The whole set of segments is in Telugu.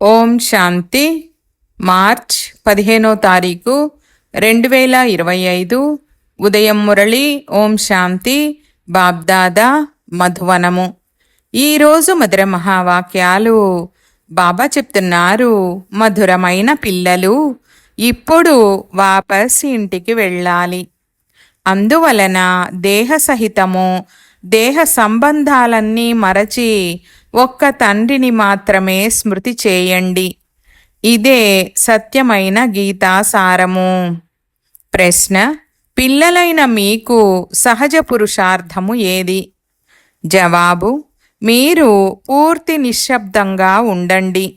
ఓం శాంతి. మార్చ్ పదిహేనో తారీఖు రెండు వేల ఇరవై ఐదు. ఉదయం మురళి ఓం శాంతి. బాబ్దాదా మధువనము. ఈరోజు మధుర మహావాక్యాలు. బాబా చెప్తున్నారు మధురమైన పిల్లలు ఇప్పుడు వాపస్ ఇంటికి వెళ్ళాలి. అందువలన దేహ సహితము దేహ సంబంధాలన్నీ మరచి ఒక్క తండ్రిని మాత్రమే స్మృతి చేయండి. ఇదే సత్యమైన గీతాసారము. ప్రశ్న పిల్లలైన మీకు సహజ పురుషార్థము ఏది? జవాబు మీరు పూర్తి నిశ్శబ్దంగా ఉండండి.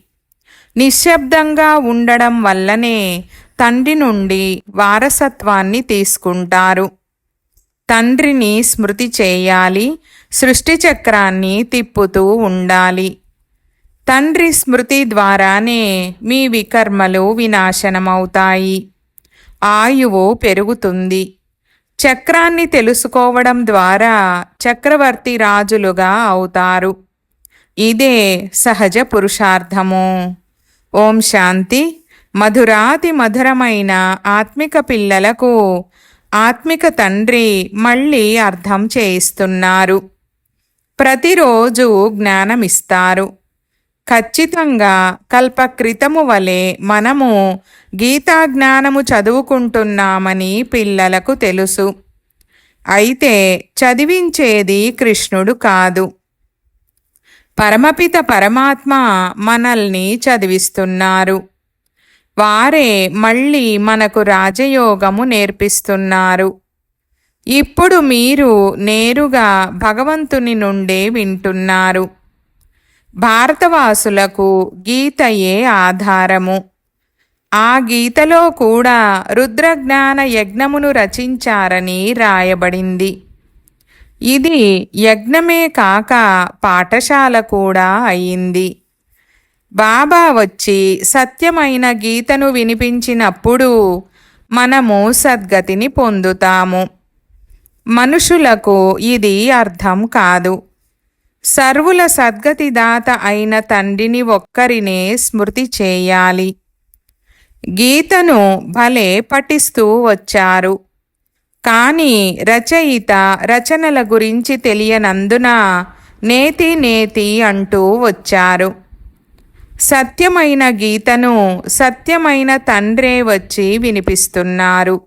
నిశ్శబ్దంగా ఉండడం వల్లనే తండ్రి నుండి వారసత్వాన్ని తీసుకుంటారు. తండ్రిని స్మృతి చేయాలి సృష్టి చక్రాన్ని తిప్పుతూ ఉండాలి. తండ్రి స్మృతి ద్వారానే మీ వికర్మలు వినాశనమవుతాయి. ఆయువు పెరుగుతుంది. చక్రాన్ని తెలుసుకోవడం ద్వారా చక్రవర్తి రాజులుగా అవుతారు. ఇదే సహజ పురుషార్థము. ఓం శాంతి. మధురాతి మధురమైన ఆత్మిక పిల్లలకు ఆత్మిక తండ్రి మళ్ళీ అర్థం చేయిస్తున్నారు. ప్రతిరోజు జ్ఞానమిస్తారు. ఖచ్చితంగా కల్పక్రితము వలె మనము గీతా జ్ఞానము చదువుకుంటున్నామని పిల్లలకు తెలుసు. అయితే చదివించేది కృష్ణుడు కాదు. పరమపిత పరమాత్మ మనల్ని చదివిస్తున్నారు. వారే మళ్ళీ మనకు రాజయోగము నేర్పిస్తున్నారు. ఇప్పుడు మీరు నేరుగా భగవంతుని నుండే వింటున్నారు. భారతవాసులకు గీతయే ఆధారము. ఆ గీతలో కూడా రుద్రజ్ఞాన యజ్ఞమును రచించారని రాయబడింది. ఇది యజ్ఞమే కాక పాఠశాల కూడా అయింది. బాబా వచ్చి సత్యమైన గీతను వినిపించినప్పుడు మనము సద్గతిని పొందుతాము. మనుషులకు ఇది అర్థం కాదు. సర్వుల సద్గతిదాత అయిన తండ్రిని ఒక్కరినే స్మృతి చేయాలి. గీతను భలే పఠిస్తూ వచ్చారు. కానీ రచయిత రచనల గురించి తెలియనందున నేతి నేతి అంటూ వచ్చారు. సత్యమైన గీతను సత్యమైన తండ్రే వచ్చి వినిపిస్తున్నారు.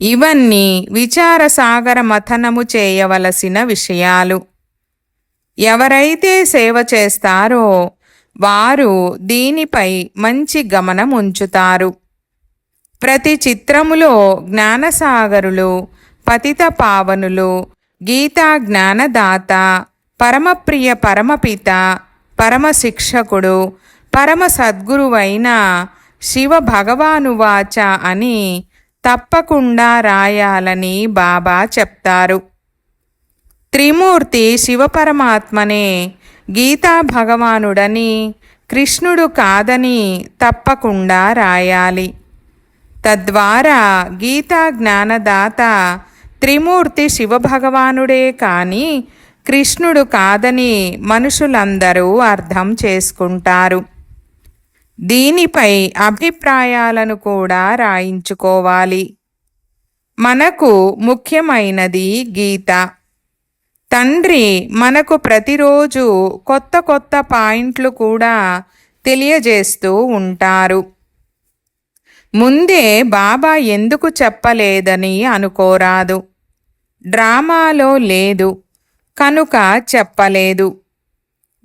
ఇవన్నీ విచారసాగర మథనము చేయవలసిన విషయాలు. ఎవరైతే సేవ చేస్తారో వారు దీనిపై మంచి గమనం ఉంచుతారు. ప్రతి చిత్రములో జ్ఞానసాగరులు పతిత పావనులు గీతా జ్ఞానదాత పరమప్రియ పరమపిత పరమశిక్షకుడు పరమ సద్గురువైన శివ భగవానువాచ అని తప్పకుండా రాయాలని బాబా చెప్తారు. త్రిమూర్తి శివపరమాత్మనే గీతా భగవానుడని కృష్ణుడు కాదని తప్పకుండా రాయాలి. తద్వారా గీతా జ్ఞానదాత త్రిమూర్తి శివభగవానుడే కానీ కృష్ణుడు కాదని మనుషులందరూ అర్థం చేసుకుంటారు. దీనిపై అభిప్రాయాలను కూడా రాయించుకోవాలి. మనకు ముఖ్యమైనది గీత. తండ్రి మనకు ప్రతిరోజు కొత్త కొత్త పాయింట్లు కూడా తెలియజేస్తూ ఉంటారు. ముందే బాబా ఎందుకు చెప్పలేదని అనుకోరాదు. డ్రామాలో లేదు. కనుక చెప్పలేదు.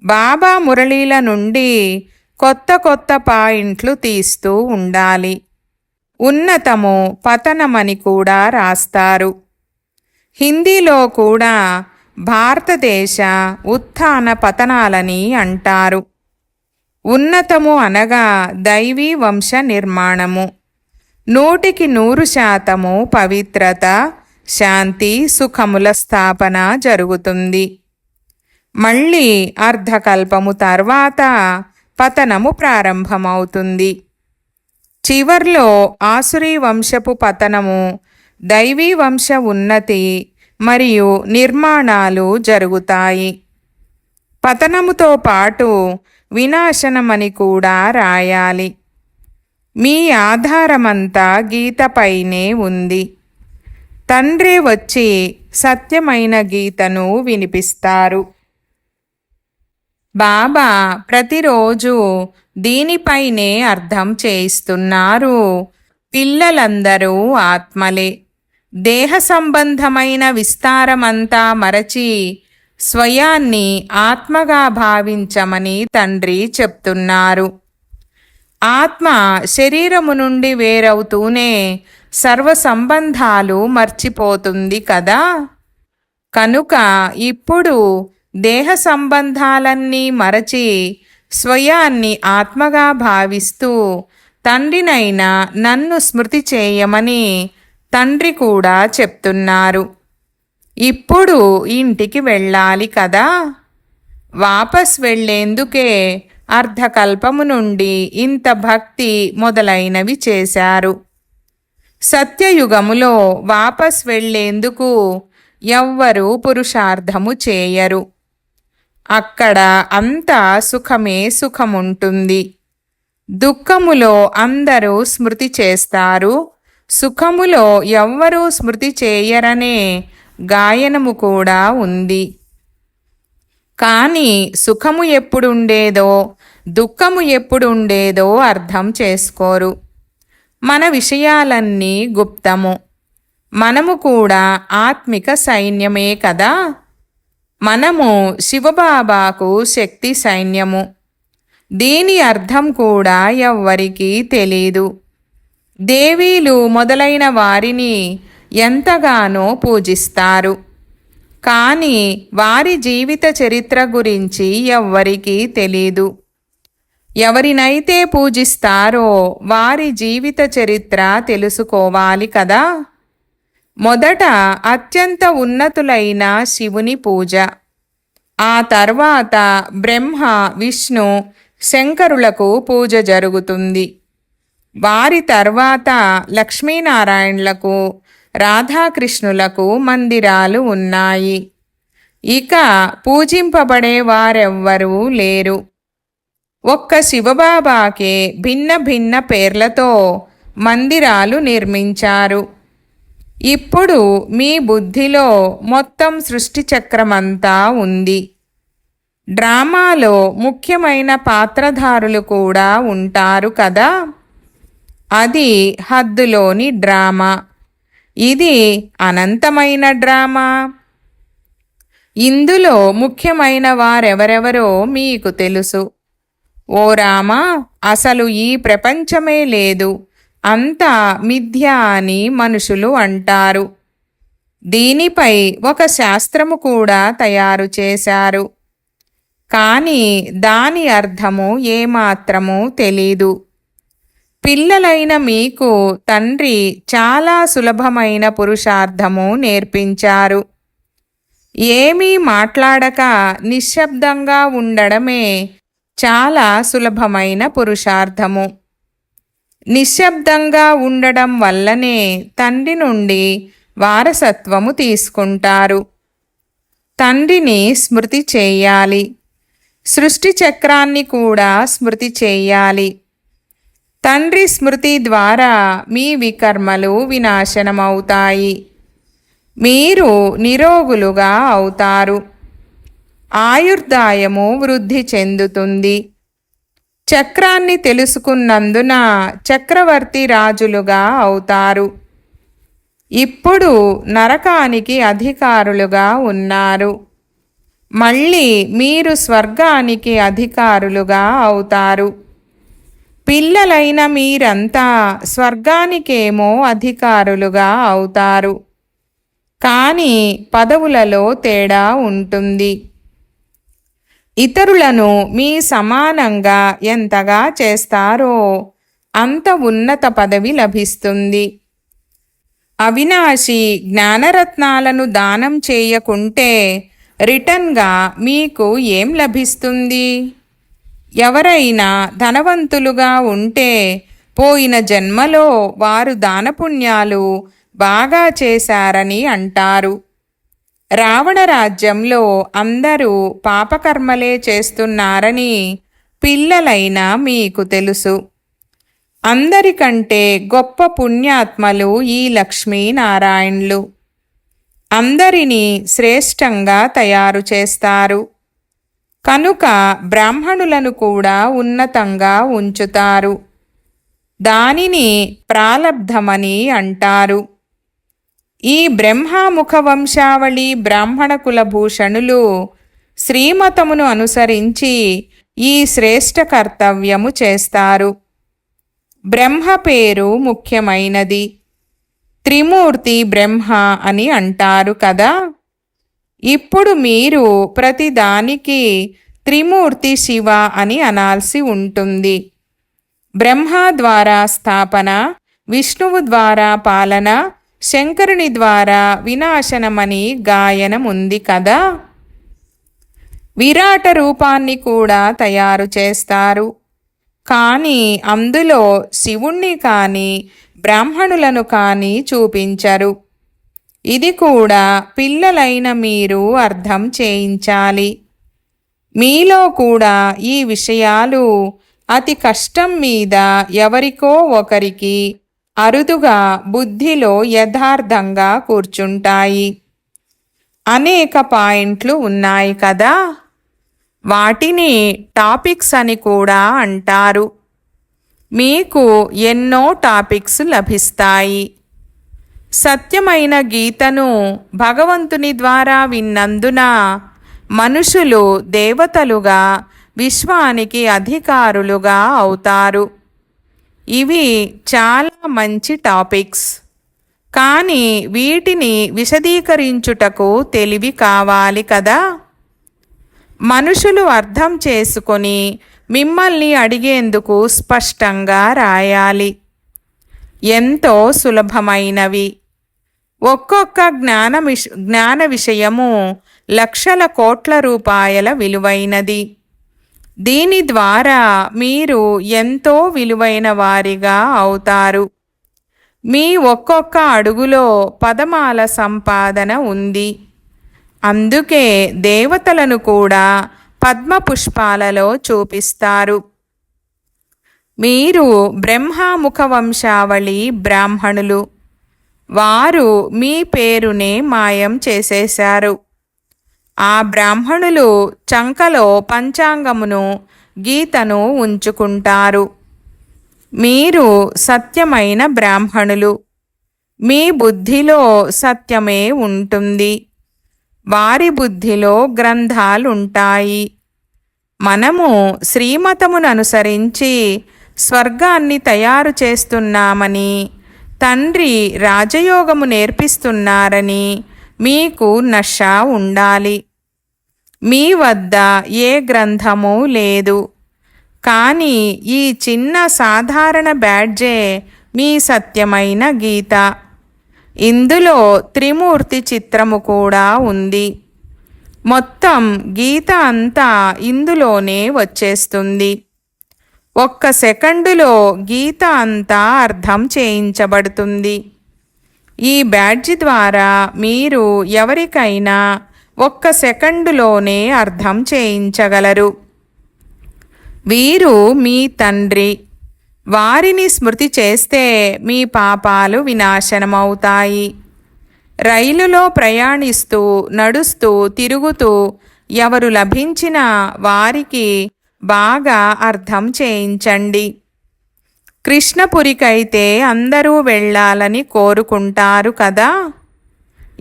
బాబా మురళీల నుండి కొత్త కొత్త పాయింట్లు తీస్తూ ఉండాలి. ఉన్నతము పతనమని కూడా రాస్తారు. హిందీలో కూడా భారతదేశ ఉత్థాన పతనాలని అంటారు. ఉన్నతము అనగా దైవీ వంశ నిర్మాణము. నూటికి నూరు శాతము పవిత్రత శాంతి సుఖముల స్థాపన జరుగుతుంది. మళ్ళీ అర్ధకల్పము తర్వాత పతనము ప్రారంభమవుతుంది. చివర్లో ఆసురీ వంశపు పతనము దైవీ వంశ ఉన్నతి మరియు నిర్మాణాలు జరుగుతాయి. పతనముతో పాటు వినాశనమని కూడా రాయాలి. మీ ఆధారమంతా గీతపైనే ఉంది. తండ్రి వచ్చి సత్యమైన గీతను వినిపిస్తారు. బాబా ప్రతిరోజు దీనిపైనే అర్థం చేయిస్తున్నారు. పిల్లలందరూ ఆత్మలే. దేహ సంబంధమైన విస్తారమంతా మరచి స్వయాన్ని ఆత్మగా భావించమని తండ్రి చెప్తున్నారు. ఆత్మ శరీరము నుండి వేరవుతూనే సర్వ సంబంధాలు మర్చిపోతుంది కదా? కనుక ఇప్పుడు దేహ సంబంధాలన్నీ మరచి స్వయాన్ని ఆత్మగా భావిస్తూ తండ్రినైనా నన్ను స్మృతి చేయమని తండ్రి కూడా చెప్తున్నారు. ఇప్పుడు ఇంటికి వెళ్ళాలి కదా? వాపస్ వెళ్ళేందుకే అర్ధకల్పము నుండి ఇంత భక్తి మొదలైనవి చేశారు. సత్యయుగములో వాపస్ వెళ్ళేందుకు ఎవ్వరూ పురుషార్థము చేయరు. అక్కడ అంతా సుఖమే సుఖముంటుంది. దుఃఖములో అందరూ స్మృతి చేస్తారు. సుఖములో ఎవ్వరూ స్మృతి చేయరనే గాయనము కూడా ఉంది. కానీ సుఖము ఎప్పుడుండేదో దుఃఖము ఎప్పుడుండేదో అర్థం చేసుకోరు. మన విషయాలన్నీ గుప్తము. మనము కూడా ఆత్మిక సైన్యమే కదా? మనము శివబాబాకు శక్తి సైన్యము. దీని అర్థం కూడా ఎవ్వరికీ తెలీదు. దేవీలు మొదలైన వారిని ఎంతగానో పూజిస్తారు. కానీ వారి జీవిత చరిత్ర గురించి ఎవ్వరికీ తెలీదు. ఎవరినైతే పూజిస్తారో వారి జీవిత చరిత్ర తెలుసుకోవాలి కదా? మొదట అత్యంత ఉన్నతులైన శివుని పూజ. ఆ తర్వాత బ్రహ్మ విష్ణు శంకరులకు పూజ జరుగుతుంది. వారి తర్వాత లక్ష్మీనారాయణులకు రాధాకృష్ణులకు మందిరాలు ఉన్నాయి. ఇక పూజింపబడే వారెవ్వరూ లేరు. ఒక్క శివబాబాకే భిన్న భిన్న పేర్లతో మందిరాలు నిర్మించారు. ఇప్పుడు మీ బుద్ధిలో మొత్తం సృష్టి చక్రమంతా ఉంది. డ్రామాలో ముఖ్యమైన పాత్రధారులు కూడా ఉంటారు కదా? అది హద్దులోని డ్రామా. ఇది అనంతమైన డ్రామా. ఇందులో ముఖ్యమైన వారెవరెవరో మీకు తెలుసు. ఓ రామా అసలు ఈ ప్రపంచమే లేదు. అంతా మిథ్య అని మనుషులు అంటారు. దీనిపై ఒక శాస్త్రము కూడా తయారు చేశారు. కానీ దాని అర్థము ఏమాత్రము తెలీదు. పిల్లలైన మీకు తండ్రి చాలా సులభమైన పురుషార్థము నేర్పించారు. ఏమీ మాట్లాడక నిశ్శబ్దంగా ఉండడమే చాలా సులభమైన పురుషార్థము. నిశ్శబ్దంగా ఉండడం వల్లనే తండ్రి నుండి వారసత్వము తీసుకుంటారు. తండ్రిని స్మృతి చేయాలి. సృష్టి చక్రాన్ని కూడా స్మృతి చేయాలి. తండ్రి స్మృతి ద్వారా మీ వికర్మలు వినాశనమవుతాయి. మీరు నిరోగులుగా అవుతారు. ఆయుర్దాయము వృద్ధి చెందుతుంది. చక్రాన్ని తెలుసుకున్నందున చక్రవర్తి రాజులుగా అవుతారు. ఇప్పుడు నరకానికి అధికారులుగా ఉన్నారు. మళ్ళీ మీరు స్వర్గానికి అధికారులుగా అవుతారు. పిల్లలైన మీరంతా స్వర్గానికేమో అధికారులుగా అవుతారు. కానీ పదవులలో తేడా ఉంటుంది. ఇతరులను మీ సమానంగా ఎంతగా చేస్తారో అంత ఉన్నత పదవి లభిస్తుంది. అవినాశి జ్ఞానరత్నాలను దానం చేయకుంటే రిటర్న్గా మీకు ఏం లభిస్తుంది? ఎవరైనా ధనవంతులుగా ఉంటే పోయిన జన్మలో వారు దానపుణ్యాలు బాగా చేశారని అంటారు. రావణ రాజ్యంలో అందరూ పాపకర్మలే చేస్తున్నారని పిల్లలైన మీకు తెలుసు. అందరికంటే గొప్ప పుణ్యాత్మలు ఈ లక్ష్మీనారాయణులు. అందరినీ శ్రేష్టంగా తయారు చేస్తారు. కనుక బ్రాహ్మణులను కూడా ఉన్నతంగా ఉంచుతారు. దానిని ప్రాలబ్ధమని అంటారు. ఈ బ్రహ్మముఖ వంశావళి బ్రాహ్మణ కులభూషణులు శ్రీమతమును అనుసరించి ఈ శ్రేష్ఠ కర్తవ్యము చేస్తారు. బ్రహ్మ పేరు ముఖ్యమైనది. త్రిమూర్తి బ్రహ్మ అని అంటారు కదా. ఇప్పుడు మీరు ప్రతిదానికి త్రిమూర్తి శివ అని అనాల్సి ఉంటుంది. బ్రహ్మ ద్వారా స్థాపన విష్ణువు ద్వారా పాలన శంకరుని ద్వారా వినాశనమని గాయనం ఉంది కదా. విరాట రూపాన్ని కూడా తయారు చేస్తారు. కానీ అందులో శివుణ్ణి కానీ బ్రాహ్మణులను కానీ చూపించరు. ఇది కూడా పిల్లలైన మీరు అర్థం చేయించాలి. మీలో కూడా ఈ విషయాలు అతి కష్టం మీద ఎవరికో ఒకరికి అరుదుగా బుద్ధిలో యథార్థంగా కూర్చుంటాయి. అనేక పాయింట్లు ఉన్నాయి కదా? వాటిని టాపిక్స్ అని కూడా అంటారు. మీకు ఎన్నో టాపిక్స్ లభిస్తాయి. సత్యమైన గీతను భగవంతుని ద్వారా విన్నందున మనుషులు దేవతలుగా విశ్వానికి అధికారులుగా అవుతారు. ఇవి చాలా మంచి టాపిక్స్. కానీ వీటిని విశదీకరించుటకు తెలివి కావాలి కదా? మనుషులు అర్థం చేసుకొని మిమ్మల్ని అడిగేందుకు స్పష్టంగా రాయాలి. ఎంతో సులభమైనవి. ఒక్కొక్క జ్ఞాన విష జ్ఞాన విషయము లక్షల కోట్ల రూపాయల విలువైనది. దీని ద్వారా మీరు ఎంతో విలువైన వారిగా అవుతారు. మీ ఒక్కొక్క అడుగులో పదమాల సంపాదన ఉంది. అందుకే దేవతలను కూడా పద్మపుష్పాలలో చూపిస్తారు. మీరు బ్రహ్మాముఖ వంశావళి బ్రాహ్మణులు. వారు మీ పేరునే మాయం చేసేశారు. ఆ బ్రాహ్మణులు చంకలో పంచాంగమును గీతను ఉంచుకుంటారు. మీరు సత్యమైన బ్రాహ్మణులు. మీ బుద్ధిలో సత్యమే ఉంటుంది. వారి బుద్ధిలో గ్రంథాలుంటాయి. మనము శ్రీమతమును అనుసరించి స్వర్గాన్ని తయారు చేస్తున్నామని తండ్రి రాజయోగము నేర్పిస్తున్నారని మీకు నష ఉండాలి. మీ వద్ద ఏ గ్రంథము లేదు. కానీ ఈ చిన్న సాధారణ బ్యాడ్జే మీ సత్యమైన గీత. ఇందులో త్రిమూర్తి చిత్రము కూడా ఉంది. మొత్తం గీత అంతా ఇందులోనే వచ్చేస్తుంది. ఒక్క సెకండులో గీత అంతా అర్థం చేయించబడుతుంది. ఈ బ్యాడ్జి ద్వారా మీరు ఎవరికైనా ఒక్క సెకండులోనే అర్థం చేయించగలరు. వీరు మీ తండ్రి. వారిని స్మృతి చేస్తే మీ పాపాలు వినాశనమవుతాయి. రైలులో ప్రయాణిస్తూ నడుస్తూ తిరుగుతూ ఎవరు లభించినా వారికి బాగా అర్థం చేయించండి. కృష్ణపురికైతే అందరూ వెళ్ళాలని కోరుకుంటారు కదా?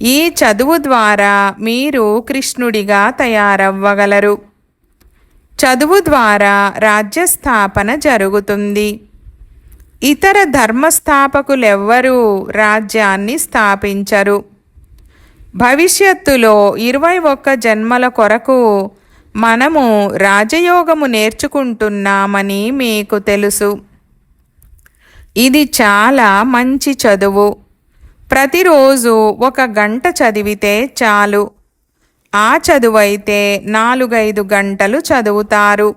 ఈ చదువు ద్వారా మీరు కృష్ణుడిగా తయారవ్వగలరు. చదువు ద్వారా రాజ్యస్థాపన జరుగుతుంది. ఇతర ధర్మస్థాపకులెవ్వరూ రాజ్యాన్ని స్థాపించరు. భవిష్యత్తులో ఇరవై ఒక్క జన్మల కొరకు మనము రాజయోగము నేర్చుకుంటున్నామని మీకు తెలుసు. ఇది చాలా మంచి చదువు. ప్రతిరోజు ఒక గంట చదివితే చాలు. ఆ చదువైతే నాలుగైదు గంటలు చదువుతారు.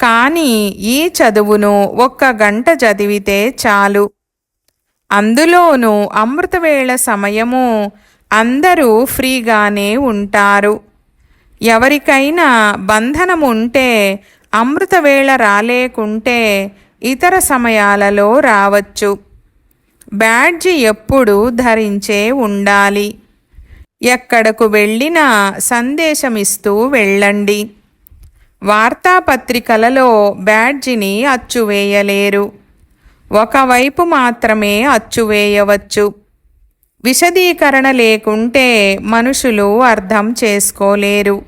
కానీ ఈ చదువును ఒక్క గంట చదివితే చాలు. అందులోనూ అమృతవేళ సమయము అందరూ ఫ్రీగానే ఉంటారు. ఎవరికైనా బంధనం ఉంటే అమృతవేళ రాలేకుంటే ఇతర సమయాలలో రావచ్చు. బ్యాడ్జి ఎప్పుడు ధరించే ఉండాలి. ఎక్కడకు వెళ్ళినా సందేశమిస్తూ వెళ్ళండి. వార్తాపత్రికలలో బ్యాడ్జిని అచ్చువేయలేరు. ఒకవైపు మాత్రమే అచ్చువేయవచ్చు. విశదీకరణ లేకుంటే మనుషులు అర్థం చేసుకోలేరు.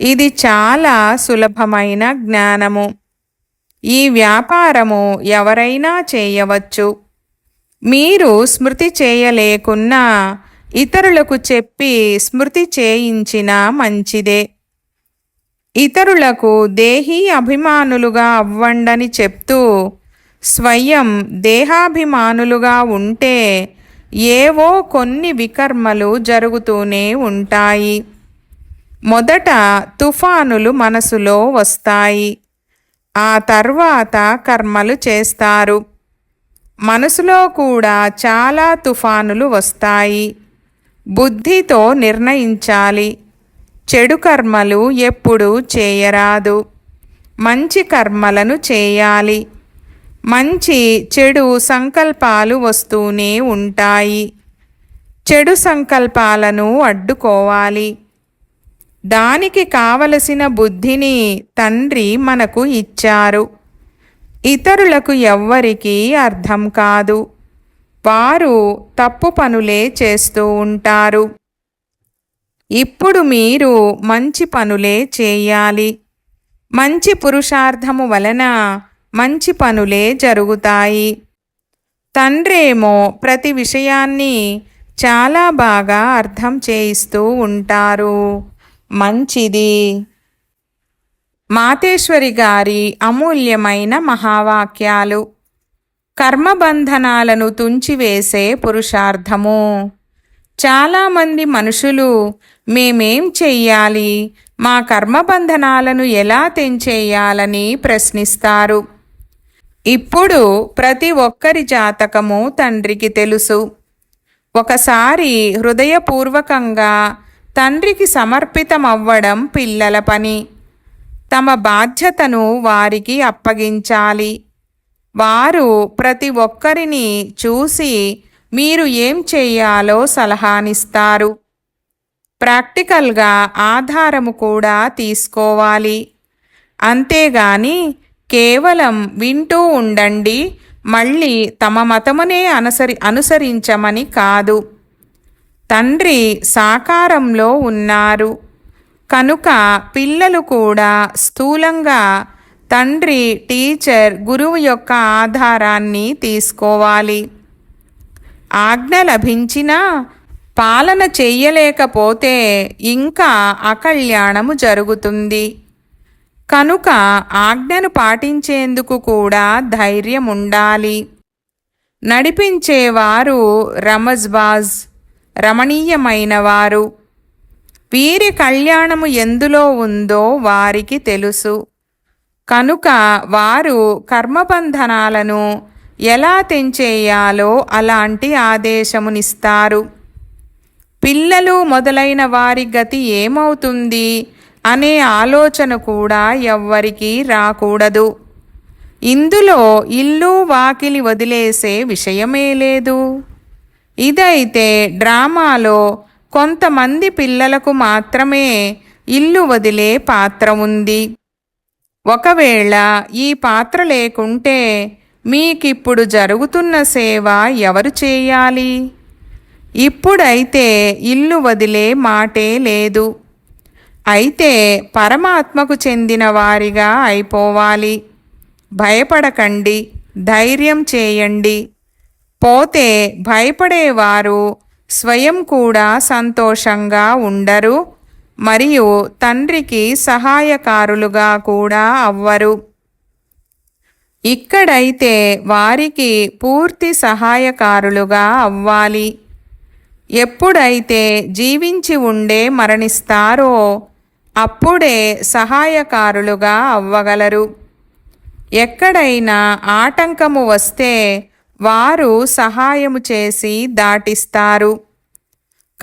ఇది చాలా సులభమైన జ్ఞానము. ఈ వ్యాపారము ఎవరైనా చేయవచ్చు. మీరు స్మృతి చేయలేకున్నా ఇతరులకు చెప్పి స్మృతి చేయించినా మంచిదే. ఇతరులకు దేహీ అభిమానులుగా అవ్వండని చెప్తూ స్వయం దేహాభిమానులుగా ఉంటే ఏవో కొన్ని వికర్మలు జరుగుతూనే ఉంటాయి. మొదట తుఫానులు మనసులో వస్తాయి. ఆ తర్వాత కర్మలు చేస్తారు. మనసులో కూడా చాలా తుఫానులు వస్తాయి. బుద్ధితో నిర్ణయించాలి. చెడు కర్మలు ఎప్పుడు చేయరాదు. మంచి కర్మలను చేయాలి. మంచి చెడు సంకల్పాలు వస్తూనే ఉంటాయి. చెడు సంకల్పాలను అడ్డుకోవాలి. దానికి కావలసిన బుద్ధిని తండ్రి మనకు ఇచ్చారు. ఇతరులకు ఎవ్వరికీ అర్థం కాదు. వారు తప్పు పనులే చేస్తూ ఉంటారు. ఇప్పుడు మీరు మంచి పనులే చేయాలి. మంచి పురుషార్థము వలన మంచి పనులే జరుగుతాయి. తండ్రేమో ప్రతి విషయాన్ని చాలా బాగా అర్థం చేయిస్తూ ఉంటారు. మంచిది. మాతేశ్వరి గారి అమూల్యమైన మహావాక్యాలు. కర్మబంధనాలను తుంచివేసే పురుషార్థము. చాలామంది మనుషులు మేమేం చెయ్యాలి? మా కర్మబంధనాలను ఎలా తెంచేయాలని ప్రశ్నిస్తారు. ఇప్పుడు ప్రతి ఒక్కరి జాతకము తండ్రికి తెలుసు. ఒకసారి హృదయపూర్వకంగా తండ్రికి సమర్పితమవ్వడం పిల్లల పని. తమ బాధ్యతను వారికి అప్పగించాలి. వారు ప్రతి ఒక్కరిని చూసి మీరు ఏం చేయాలో సలహానిస్తారు. ప్రాక్టికల్గా ఆధారము కూడా తీసుకోవాలి. అంతేగాని కేవలం వింటూ ఉండండి మళ్ళీ తమ మతమునే అనుసరి అనుసరించమని కాదు. తండ్రి సాకారంలో ఉన్నారు. కనుక పిల్లలు కూడా స్థూలంగా తండ్రి టీచర్ గురువు యొక్క ఆధారాన్ని తీసుకోవాలి. ఆజ్ఞ లభించినా పాలన చెయ్యలేకపోతే ఇంకా అకళ్యాణము జరుగుతుంది. కనుక ఆజ్ఞను పాటించేందుకు కూడా ధైర్యం ఉండాలి నడిపించేవారు రమజ్బాజ్. రమణీయమైన వారు వీరి కళ్యాణము ఎందులో ఉందో వారికి తెలుసు. కనుక వారు కర్మబంధనాలను ఎలా తెంచేయాలో అలాంటి ఆదేశమునిస్తారు. పిల్లలు మొదలైన వారి గతి ఏమవుతుంది అనే ఆలోచన కూడా ఎవ్వరికీ రాకూడదు. ఇందులో ఇల్లు వాకిలి వదిలేసే విషయమే లేదు. ఇదైతే డ్రామాలో కొంతమంది పిల్లలకు మాత్రమే ఇల్లు వదిలే పాత్ర ఉంది. ఒకవేళ ఈ పాత్ర లేకుంటే మీకిప్పుడు జరుగుతున్న సేవ ఎవరు చేయాలి? ఇప్పుడైతే ఇల్లు వదిలే మాటే లేదు. అయితే పరమాత్మకు చెందిన వారిగా అయిపోవాలి. భయపడకండి ధైర్యం చేయండి. పోతే భయపడేవారు స్వయం కూడా సంతోషంగా ఉండరు మరియు తండ్రికి సహాయకారులుగా కూడా అవ్వరు. ఇక్కడైతే వారికి పూర్తి సహాయకారులుగా అవ్వాలి. ఎప్పుడైతే జీవించి ఉండే మరణిస్తారో అప్పుడే సహాయకారులుగా అవ్వగలరు. ఎక్కడైనా ఆటంకము వస్తే వారు సహాయము చేసి దాటిస్తారు.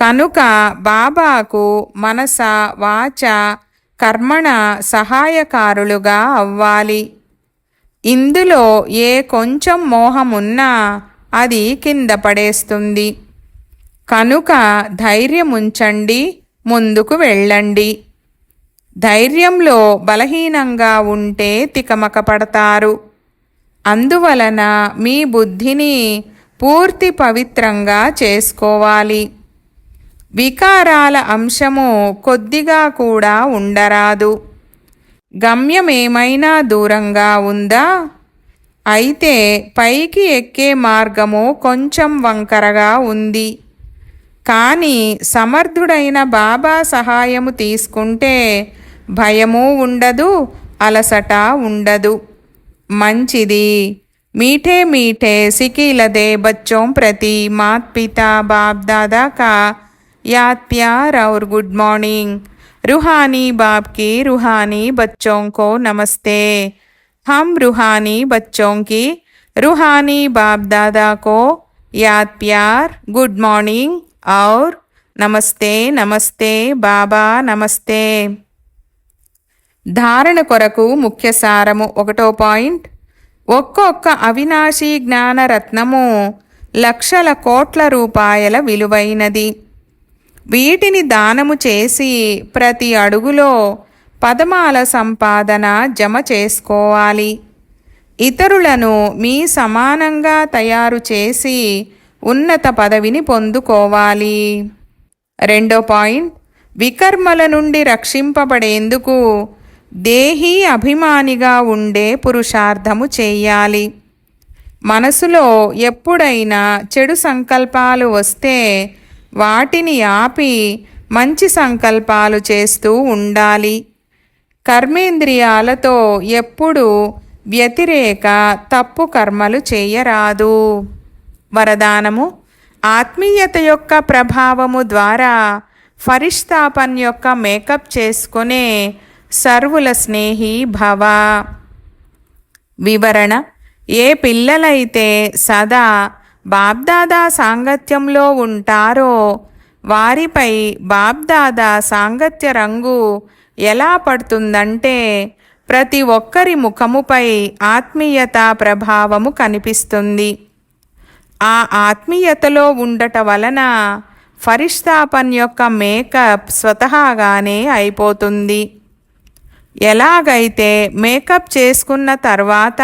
కనుక బాబాకు మనస వాచ కర్మణ సహాయకారులుగా అవ్వాలి. ఇందులో ఏ కొంచెం మోహమున్నా అది కింద పడేస్తుంది. కనుక ధైర్యముంచండి ముందుకు వెళ్ళండి. ధైర్యంలో బలహీనంగా ఉంటే తికమక పడతారు అందువలన మీ బుద్ధిని పూర్తి పవిత్రంగా చేసుకోవాలి. వికారాల అంశము కొద్దిగా కూడా ఉండరాదు. గమ్యమేమైనా దూరంగా ఉందా? అయితే పైకి ఎక్కే మార్గము కొంచెం వంకరగా ఉంది. కానీ సమర్థుడైన బాబా సహాయము తీసుకుంటే భయము ఉండదు అలసట ఉండదు. మంచిది मीठे मीठे सिकीलदे बच्चों प्रति मात पिता बाप दादा का याद प्यार और गुड मॉर्निंग रूहानी बाप की रूहानी बच्चों को नमस्ते हम रूहानी बच्चों की रूहानी बाप दादा को याद प्यार गुड मॉर्निंग और నమస్తే నమస్తే బాబా నమస్తే ధారణ కొరకు ముఖ్య సారము ఒకటో పాయింట్. ఒక్కొక్క అవినాశీ జ్ఞానరత్నము లక్షల కోట్ల రూపాయల విలువైనది. వీటిని దానము చేసి ప్రతి అడుగులో పదమాల సంపాదన జమ చేసుకోవాలి. ఇతరులను మీ సమానంగా తయారు చేసి ఉన్నత పదవిని పొందుకోవాలి. రెండో పాయింట్. వికర్మల నుండి రక్షింపబడేందుకు దేహీ అభిమానిగా ఉండే పురుషార్థము చేయాలి. మనసులో ఎప్పుడైనా చెడు సంకల్పాలు వస్తే వాటిని ఆపి మంచి సంకల్పాలు చేస్తూ ఉండాలి. కర్మేంద్రియాలతో ఎప్పుడూ వ్యతిరేక తప్పు కర్మలు చేయరాదు. వరదానము ఆత్మీయత యొక్క ప్రభావము ద్వారా ఫరిష్తాపన్ యొక్క మేకప్ చేసుకునే సర్వుల స్నేహి భవ. వివరణ ఏ పిల్లలైతే సదా బాబ్దాదా సాంగత్యంలో ఉంటారో వారిపై బాబ్దాదా సాంగత్య రంగు ఎలా పడుతుందంటే ప్రతి ఒక్కరి ముఖముపై ఆత్మీయత ప్రభావము కనిపిస్తుంది. ఆ ఆత్మీయతలో ఉండట వలన ఫరిష్తాపన్ యొక్క మేకప్ స్వతహాగానే అయిపోతుంది. ఎలాగైతే మేకప్ చేసుకున్న తర్వాత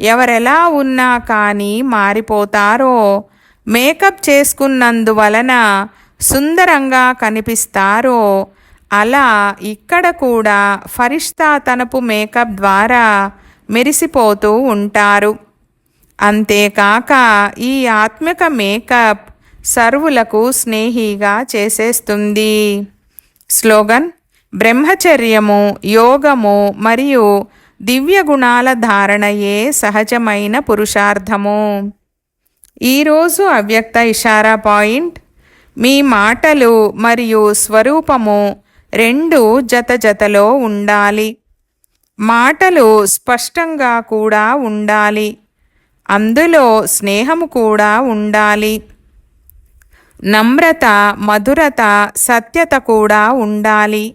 ఎవరెలా ఉన్నా కానీ మారిపోతారో మేకప్ చేసుకున్నందువలన సుందరంగా కనిపిస్తారో అలా ఇక్కడ కూడా ఫరిష్తా తనపు మేకప్ ద్వారా మెరిసిపోతూ ఉంటారు. అంతేకాక ఈ ఆత్మిక మేకప్ సర్వులకు స్నేహిగా చేసేస్తుంది. స్లోగన్ బ్రహ్మచర్యము యోగము మరియు దివ్య గుణాల ధారణయే సహజమైన పురుషార్థము. ఈరోజు అవ్యక్త ఇషారా పాయింట్ మీ మాటలు మరియు స్వరూపము రెండు జత జతలో ఉండాలి. మాటలు స్పష్టంగా కూడా ఉండాలి. అందులో స్నేహము కూడా ఉండాలి. నమ్రత మధురత సత్యత కూడా ఉండాలి.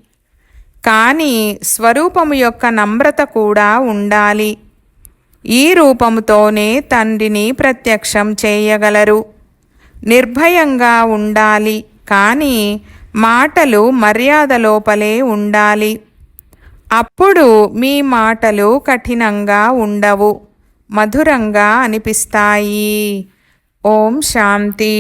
కానీ స్వరూపము యొక్క నమ్రత కూడా ఉండాలి. ఈ రూపముతోనే తండ్రిని ప్రత్యక్షం చేయగలరు. నిర్భయంగా ఉండాలి కానీ మాటలు మర్యాద లోపలే ఉండాలి. అప్పుడు మీ మాటలు కఠినంగా ఉండవు మధురంగా అనిపిస్తాయి. ఓం శాంతి.